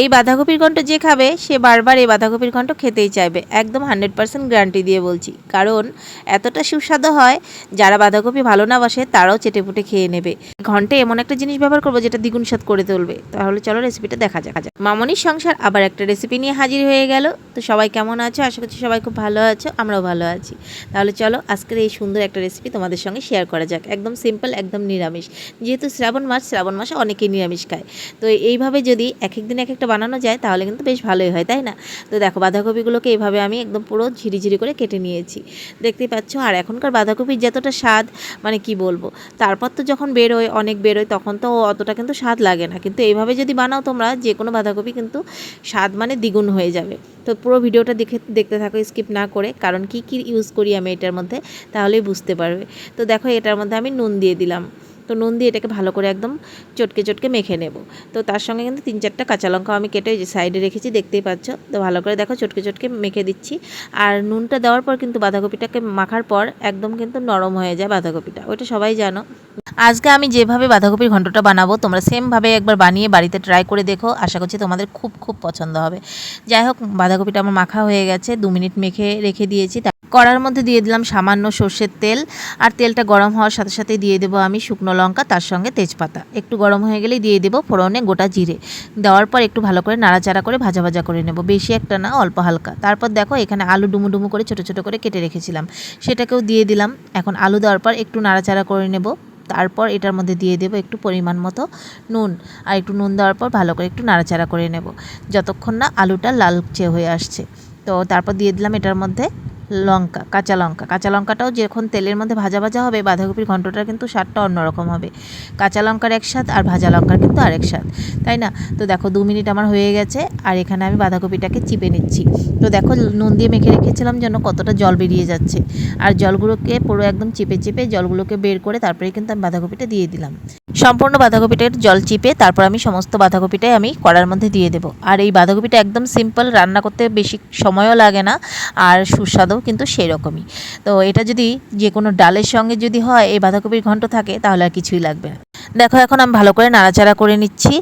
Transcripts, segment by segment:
এই বাঁধাকপির ঘন্ট যে খাবে, সে বারবার এই বাঁধাকপির ঘন্ট খেতেই চাইবে। একদম হান্ড্রেড পার্সেন্ট গ্যারান্টি দিয়ে বলছি। কারণ এতটা সুস্বাদু হয়, যারা বাঁধাকপি ভালো না বাসে, তারাও চেটেপুটে খেয়ে নেবে। ঘন্টে এমন একটা জিনিস ব্যবহার করব, যেটা দ্বিগুণ স্বাদ করে তুলবে। তাহলে চলো রেসিপিটা দেখা যাক। মামনির সংসার আবার একটা রেসিপি নিয়ে হাজির হয়ে গেল। তো সবাই কেমন আছো? আশা করছি সবাই খুব ভালো আছো, আমরাও ভালো আছি। তাহলে চলো আজকের এই সুন্দর একটা রেসিপি তোমাদের সঙ্গে শেয়ার করা যাক। একদম সিম্পল একদম নিরামিষ। যেহেতু শ্রাবণ মাস, শ্রাবণ মাসে অনেকেই নিরামিষ খায়। তো এইভাবে যদি এক এক দিন এক একটা বানানো যায়, তাহলে কিন্তু বেশ ভালোই হয়, তাই না? তো দেখো বাঁধাকপিগুলোকে এইভাবে আমি একদম পুরো ঝিরিঝিরি করে কেটে নিয়েছি। দেখতেই পাচ্ছ? আর এখনকার বাঁধাকপির যতটা স্বাদ মানে কি বলব? তারপর তো যখন বেরোয়, অনেক বেরোয়, তখন তো অতটা কিন্তু স্বাদ লাগে না। কিন্তু এইভাবে যদি বানাও তোমরা যে কোনো বাঁধাকপি কিন্তু স্বাদ মানে দ্বিগুণ হয়ে যাবে। তো পুরো ভিডিওটা দেখে, দেখতে থাকো, স্কিপ না করে, কারণ কি কি ইউজ করি আমি এটার মধ্যে, তাহলেই বুঝতে পারবে। তো দেখো এটার মধ্যে আমি নুন দিয়ে দিলাম। তো নুন দিয়ে এটাকে ভালো করে একদম চটকে চটকে মেখে নেব। তো তার সঙ্গে কিন্তু তিন চারটা কাঁচা লঙ্কা আমি কেটে যে সাইডে রেখেছি, দেখতেই পাচ্ছ। তো ভালো করে দেখো চটকে চটকে মেখে দিচ্ছি। আর নুনটা দেওয়ার পর কিন্তু বাঁধাকপিটাকে মাখার পর একদম কিন্তু নরম হয়ে যায় বাঁধাকপিটা। ওইটা সবাই জানো। আজকে আমি যেভাবে বাঁধাকপির ঘন্টটা বানাবো, তোমরা সেমভাবে একবার বানিয়ে বাড়িতে ট্রাই করে দেখো। আশা করছি তোমাদের খুব খুব পছন্দ হবে। যাই হোক, বাঁধাকপিটা আমার মাখা হয়ে গেছে, দু মিনিট মেখে রেখে দিয়েছি। কড়ার মধ্যে দিয়ে দিলাম সামান্য সর্ষের তেল, আর তেলটা গরম হওয়ার সাথে সাথে দিয়ে দেবো আমি শুকনো লঙ্কা, তার সঙ্গে তেজপাতা। একটু গরম হয়ে গেলেই দিয়ে দেবো ফোড়নে গোটা জিরে। দেওয়ার পর একটু ভালো করে নাড়াচাড়া করে ভাজা ভাজা করে নেব, বেশি একটা না, অল্প হালকা। তারপর দেখো, এখানে আলু ডুমু ডুমু করে ছোটো ছোটো করে কেটে রেখেছিলাম। সেটাকেও দিয়ে দিলাম। এখন আলু দেওয়ার পর একটু নাড়াচাড়া করে নেব। তারপর এটার মধ্যে দিয়ে দেবো একটু পরিমাণ মতো নুন। আর একটু নুন দেওয়ার পর ভালো করে একটু নাড়াচাড়া করে নেব। যতক্ষণ না আলুটা লালচে হয়ে আসছে। তো তারপর দিয়ে দিলাম এটার মধ্যে লঙ্কা, কাঁচা লঙ্কা। কাঁচা লঙ্কাটাও যখন তেলের মধ্যে ভাজা ভাজা হবে, বাঁধাকপির ঘন্টটার কিন্তু স্বাদটা অন্যরকম হবে। কাঁচা লঙ্কার এক স্বাদ আর ভাজা লঙ্কার কিন্তু আরেক স্বাদ, তাই না? তো দেখো, দু মিনিট আমার হয়ে গেছে আর এখানে আমি বাঁধাকপিটাকে চিপে নিচ্ছি। তো দেখো, নুন দিয়ে মেখে রেখেছিলাম যেন কতটা জল বেরিয়ে যাচ্ছে। আর জলগুলোকে পুরো একদম চিপে চিপে জলগুলোকে বের করে তারপরে কিন্তু আমি বাঁধাকপিটা দিয়ে দিলাম। সম্পূর্ণ বাঁধাকপিটার জল চিপে তারপর আমি সমস্ত বাঁধাকপিটাই আমি কড়ার মধ্যে দিয়ে দেবো। আর এই বাঁধাকপিটা একদম সিম্পল রান্না করতে বেশি সময়ও লাগে না আর সুস্বাদও কিন্তু সেই রকমই তো এটা যদি যে কোনো ডালের সঙ্গে যদি হয়, এই বাঁধাকপির ঘন্ট থাকে, তাহলে আর কিছুই লাগবে না। দেখো, এখন আমি ভালো করে নাড়াচাড়া করে নিচ্ছি।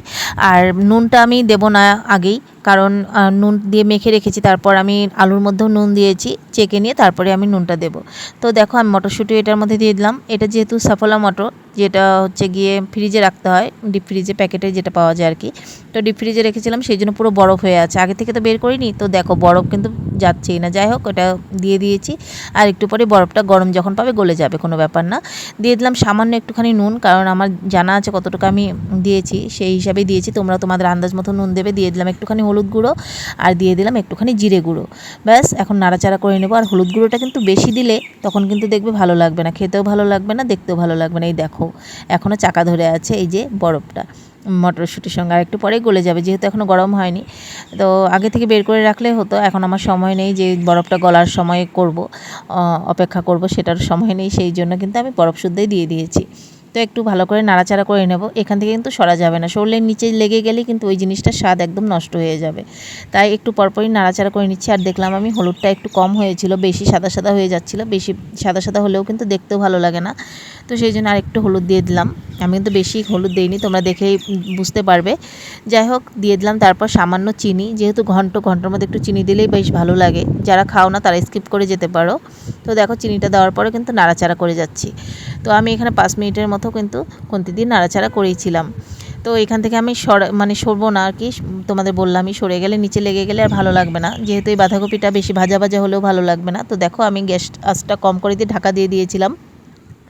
আর নুনটা আমি দেবো না আগেই, কারণ নুন দিয়ে মেখে রেখেছি, তারপর আমি আলুর মধ্যেও নুন দিয়েছি, চেকে নিয়ে তারপরে আমি নুনটা দেবো। তো দেখো, আমি মটরশুঁটি এটার মধ্যে দিয়ে দিলাম। এটা যেহেতু সাফলা মটর, যেটা হচ্ছে গিয়ে ফ্রিজে রাখতে হয়, ডিপ ফ্রিজে প্যাকেটে যেটা পাওয়া যায় আর কি। তো ডিপ ফ্রিজে রেখেছিলাম, সেই জন্য পুরো বরফ হয়ে আছে। আগে থেকে তো বের করিনি, তো দেখো, বরফ কিন্তু যাচ্ছেই না। যাই হোক, ওটা দিয়ে দিয়েছি। আর একটু পরে বরফটা গরম যখন পাবে, গলে যাবে, কোনো ব্যাপার না। দিয়ে দিলাম সামান্য একটুখানি নুন, কারণ আমার জানা আছে কতটুকু আমি দিয়েছি, সেই হিসাবে দিয়েছি। তোমরা তোমাদের আন্দাজ মতো নুন দেবে, দিয়ে দিলাম একটুখানি হলুদ গুঁড়ো আর দিয়ে দিলাম একটুখানি জিরে গুঁড়ো। ব্যাস, এখন নাড়াচাড়া করে নেব। আর হলুদ গুঁড়োটা কিন্তু বেশি দিলে তখন কিন্তু দেখবে ভালো লাগবে না, খেতেও ভালো লাগবে না, দেখতেও ভালো লাগবে না। এই দেখো এখনও চাকা ধরে আছে এই যে বরফটা। মটরশুঁটির সঙ্গে আর একটু পরে গলে যাবে, যেহেতু এখনও গরম হয়নি। তো আগে থেকে বের করে রাখলে হতো, এখন আমার সময় নেই যে বরফটা গলার সময় করব অপেক্ষা করব, সেটার সময় নেই, সেই জন্য কিন্তু আমি বরফ শুদ্ধই দিয়ে দিয়েছি। তো একটু ভালো করে নাড়াচাড়া করে নেব। এখান থেকে কিন্তু সরা যাবে না। সরলের নিচে লেগে গেলে কিন্তু ওই জিনিসটার স্বাদ একদম নষ্ট হয়ে যাবে। তাই একটু পরপরই নাড়াচাড়া করে নিচ্ছি। আর দেখলাম আমি হলুদটা একটু কম হয়েছিল, বেশি সাদা সাদা হয়ে যাচ্ছিল। বেশি সাদা সাদা হলেও কিন্তু দেখতেও ভালো লাগে না। তো সেই জন্য আর একটু হলুদ দিয়ে দিলাম। আমি কিন্তু বেশি হলুদ দিইনি, তোমরা দেখেই বুঝতে পারবে। যাই হোক, দিয়ে দিলাম তারপর সামান্য চিনি, যেহেতু ঘন্ট, ঘণ্টার মধ্যে একটু চিনি দিলেই বেশ ভালো লাগে। যারা খাও না, তারা স্কিপ করে যেতে পারো। তো দেখো, চিনিটা দেওয়ার পরে কিন্তু নাড়াচাড়া করে যাচ্ছি। তো আমি এখানে পাঁচ মিনিটের মতো কিন্তু খুন্তি দিয়ে নাড়াচাড়া করেইছিলাম তো এখান থেকে আমি সর মানে সরবো না আর কি, তোমাদের বললামই সরে গেলে, নিচে লেগে গেলে আর ভালো লাগবে না। যেহেতু এই বাঁধাকপিটা বেশি ভাজা ভাজা হলেও ভালো লাগবে না। তো দেখো, আমি গ্যাস আঁচটা কম করে দিয়ে ঢাকা দিয়ে দিয়েছিলাম।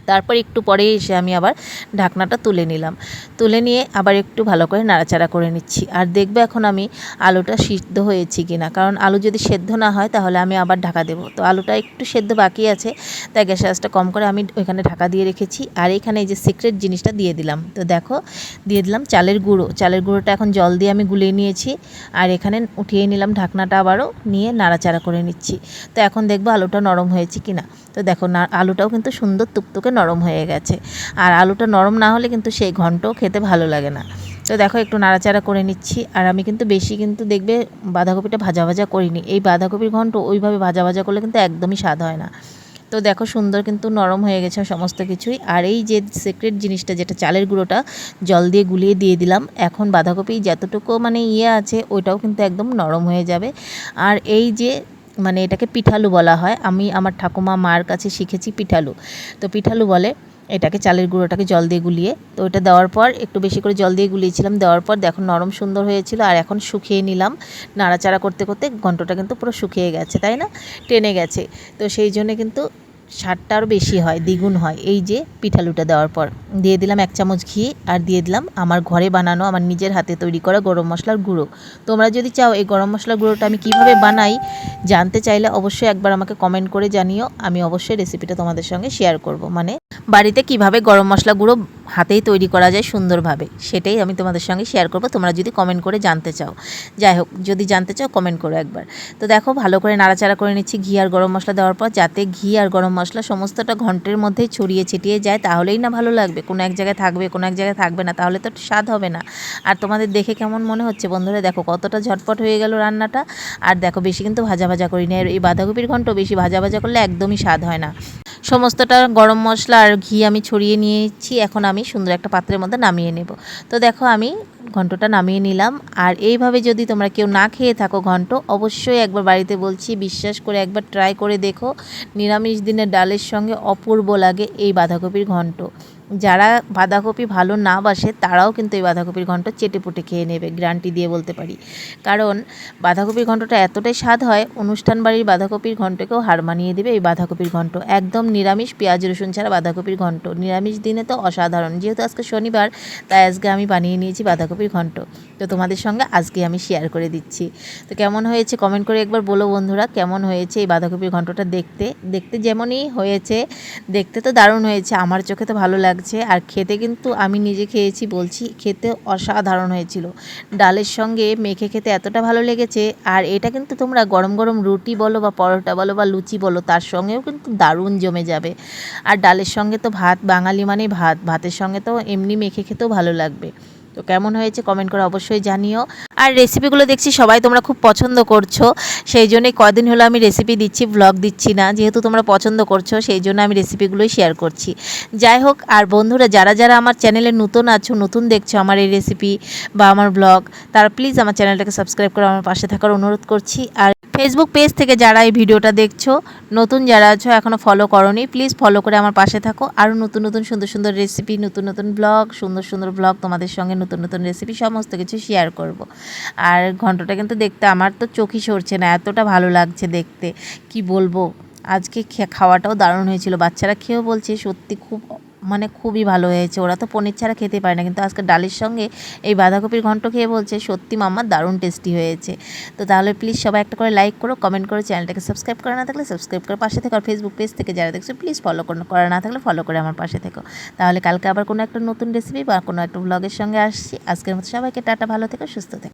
তারপর একটু পরে এসে আমি আবার ঢাকনাটা তুলে নিলাম। তুলে নিয়ে আবার একটু ভালো করে নাড়াচাড়া করে নিচ্ছি। আর দেখবে এখন আমি আলুটা সিদ্ধ হয়েছে কি না কারণ আলু যদি সেদ্ধ না হয় তাহলে আমি আবার ঢাকা দেবো। তো আলুটা একটু সেদ্ধ বাকি আছে, তাই গ্যাসের আঁচটা কম করে আমি ওইখানে ঢাকা দিয়ে রেখেছি। আর এখানে এই যে সিক্রেট জিনিসটা দিয়ে দিলাম। তো দেখো, দিয়ে দিলাম চালের গুঁড়ো। চালের গুঁড়োটা এখন জল দিয়ে আমি গুলিয়ে নিয়েছি। আর এখানে উঠিয়ে নিলাম ঢাকনাটা আবারও নিয়ে নাড়াচাড়া করে নিচ্ছি। তো এখন দেখব আলুটা নরম হয়েছে কি না তো দেখো, না, আলুটাও কিন্তু সুন্দর তুকতুকে নরম হয়ে গেছে। আর আলুটা নরম না হলে কিন্তু সেই ঘন্টও খেতে ভালো লাগে না। তো দেখো একটু নাড়াচাড়া করে নিচ্ছি। আর আমি কিন্তু বেশি কিন্তু দেখবে বাঁধাকপিটা ভাজা ভাজা করিনি। এই বাঁধাকপির ঘন্ট ওইভাবে ভাজা ভাজা করলে কিন্তু একদমই স্বাদ হয় না। তো দেখো সুন্দর কিন্তু নরম হয়ে গেছে সমস্ত কিছুই। আর এই যে সিক্রেট জিনিসটা যেটা চালের গুঁড়োটা, জল দিয়ে গুলিয়ে দিয়ে দিলাম। এখন বাঁধাকপি যতটুকু মানে ইয়ে আছে, ওইটাও কিন্তু একদম নরম হয়ে যাবে। আর এই যে মানে এটাকে পিঠালু বলা হয়। আমি আমার ঠাকুমা মার কাছে শিখেছি পিঠালু। তো পিঠালু বলে, এটাকে চালের গুঁড়োটাকে জল দিয়ে গুলিয়ে, তো ওটা দেওয়ার পর একটু বেশি করে জল দিয়ে গুলিয়েছিলাম, দেওয়ার পর দেখো নরম সুন্দর হয়েছিল, আর এখন শুকিয়ে নিলাম। নাড়াচাড়া করতে করতে ঘন্টটা কিন্তু পুরো শুকিয়ে গেছে, তাই না? টেনে গেছে। তো সেই জন্য কিন্তু স্বাদটা আরও বেশি হয়, দ্বিগুণ হয়, এই যে পিঠালুটা দেওয়ার পর। দিয়ে দিলাম এক চামচ ঘি আর দিয়ে দিলাম আমার ঘরে বানানো আমার নিজের হাতে তৈরি করা গরম মশলার গুঁড়ো। তোমরা যদি চাও এই গরম মশলার গুঁড়োটা আমি কীভাবে বানাই জানতে চাইলে অবশ্যই একবার আমাকে কমেন্ট করে জানিও। আমি অবশ্যই রেসিপিটা তোমাদের সঙ্গে শেয়ার করব। মানে বাড়িতে কীভাবে গরম মশলা গুঁড়ো হাতেই তৈরি করা যায় সুন্দরভাবে সেটাই আমি তোমাদের সঙ্গে শেয়ার করব। তোমরা যদি কমেন্ট করে জানতে চাও। যাই হোক, যদি জানতে চাও কমেন্ট করো একবার। তো দেখো, ভালো করে নাড়াচাড়া করে নিচ্ছি ঘি আর গরম মশলা দেওয়ার পর। যাতে ঘি আর গরম মশলা সমস্তটা ঘন্টের মধ্যেই ছড়িয়ে ছিটিয়ে যায়, তাহলেই না ভালো লাগবে। কোনো এক জায়গায় থাকবে, কোনো এক জায়গায় থাকবে না, তাহলে তো স্বাদ হবে না। আর তোমাদের দেখে কেমন মনে হচ্ছে বন্ধুরা? দেখো কতটা ঝটপট হয়ে গেল রান্নাটা। আর দেখো বেশি কিন্তু ভাজা ভাজা করি না এই বাঁধাকপির ঘন্ট বেশি ভাজা ভাজা করলে একদমই স্বাদ হয় না। সমস্তটা গরম মশলা আর ঘি আমি ছড়িয়ে নিয়েছি। এখন আমি সুন্দর একটা পাত্রের মধ্যে নামিয়ে নেব। তো দেখো আমি ঘন্টটা নামিয়ে নিলাম। আর এইভাবে যদি তোমরা কেউ না খেয়ে থাকো ঘন্ট, অবশ্যই একবার বাড়িতে বলছি, বিশ্বাস করে একবার ট্রাই করে দেখো। নিরামিষ দিনের ডালের সঙ্গে অপূর্ব লাগে এই বাঁধাকপির ঘন্ট। যারা বাঁধাকপি ভালো না বাসে, তারাও কিন্তু এই বাঁধাকপির ঘন্ট চেটে পুটে খেয়ে নেবে গ্যারান্টি দিয়ে বলতে পারি। কারণ বাঁধাকপির ঘন্টটা এতটাই স্বাদ হয়, অনুষ্ঠান বাড়ির বাঁধাকপির ঘন্টকেও হার মানিয়ে দেবে এই বাঁধাকপির ঘন্ট। একদম নিরামিষ পেঁয়াজ, রসুন ছাড়া বাঁধাকপির ঘন্ট। নিরামিষ দিনে তো অসাধারণ। যেহেতু আজকে শনিবার, তাই আজকে আমি বানিয়ে নিয়েছি বাঁধাকপির ঘন্ট। তো তোমাদের সঙ্গে আজকে আমি শেয়ার করে দিচ্ছি। তো কেমন হয়েছে কমেন্ট করে একবার বলো বন্ধুরা, কেমন হয়েছে এই বাঁধাকপির ঘন্টটা দেখতে? দেখতে যেমনই হয়েছে, দেখতে তো দারুণ হয়েছে, আমার চোখে তো ভালো লাগছে। আর খেতে কিন্তু আমি নিজে খেয়েছি বলছি, খেতে অসাধারণ হয়েছিল। ডালের সঙ্গে মেখে খেতে এতটা ভালো লেগেছে, আর এটা কিন্তু তোমরা গরম গরম রুটি বলো বা পরোটা বলো বা লুচি বলো, তার সঙ্গেও কিন্তু দারুণ জমে যাবে। আর ডালের সঙ্গে তো ভাত, বাঙালি মানে ভাত, ভাতের সঙ্গে তো এমনি মেখে খেতেও ভালো লাগবে। তো কেমন হয়েছে কমেন্ট করে অবশ্যই জানিও। আর রেসিপিগুলো দেখছি সবাই তোমরা খুব পছন্দ করছ, সেই জন্যই কদিন হলো আমি রেসিপি দিচ্ছি ব্লগ দিচ্ছি না। যেহেতু তোমরা পছন্দ করছ, সেই জন্য আমি রেসিপিগুলোই শেয়ার করছি। যাই হোক, আর বন্ধুরা, যারা যারা আমার চ্যানেলে নতুন আছো, নতুন দেখছ আমার এই রেসিপি বা আমার ব্লগ তারা প্লিজ আমার চ্যানেলটাকে সাবস্ক্রাইব করে আমার পাশে থাকার অনুরোধ করছি। আর ফেসবুক পেজ থেকে যারা এই ভিডিওটা দেখছ, নতুন যারা আছো এখনও ফলো করনি প্লিজ ফলো করে আমার পাশে থাকো। আরও নতুন নতুন সুন্দর সুন্দর রেসিপি নতুন নতুন ব্লগ সুন্দর সুন্দর ব্লগ তোমাদের সঙ্গে নতুন নতুন রেসিপি সমস্ত কিছু শেয়ার করব। আর ঘন্টটা কিন্তু দেখতে আমার তো চোখই সরছে না, এতটা ভালো লাগছে দেখতে। কি বলব? আজকে খাওয়াটাও দারুণ হয়েছিল, বাচ্চারা খেয়েও বলছে, সত্যি খুব মানে খুবই ভালো হয়েছে। ওরা তো পনির ছাড়া খেতে পারে না। কিন্তু আজকে ডালের সঙ্গে এই বাঁধাকপির ঘন্ট খেয়ে বলছে, সত্যি মাম্মা, দারুণ টেস্টি হয়েছে। তো তাহলে প্লিজ সবাই একটা করে লাইক করো কমেন্ট করো চ্যানেলটাকে সাবস্ক্রাইব করা না থাকলে সাবস্ক্রাইব করে পাশে থেকে। আর ফেসবুক পেজ থেকে যারা দেখছ প্লিজ ফলো করো না থাকলে ফলো করে আমার পাশে থেকো। তাহলে কালকে আবার কোনো একটা নতুন রেসিপি বা কোনো একটা ব্লগের সঙ্গে আসছি। আজকের মতো সবাইকে টাটা, ভালো থেকো, সুস্থ থেকো।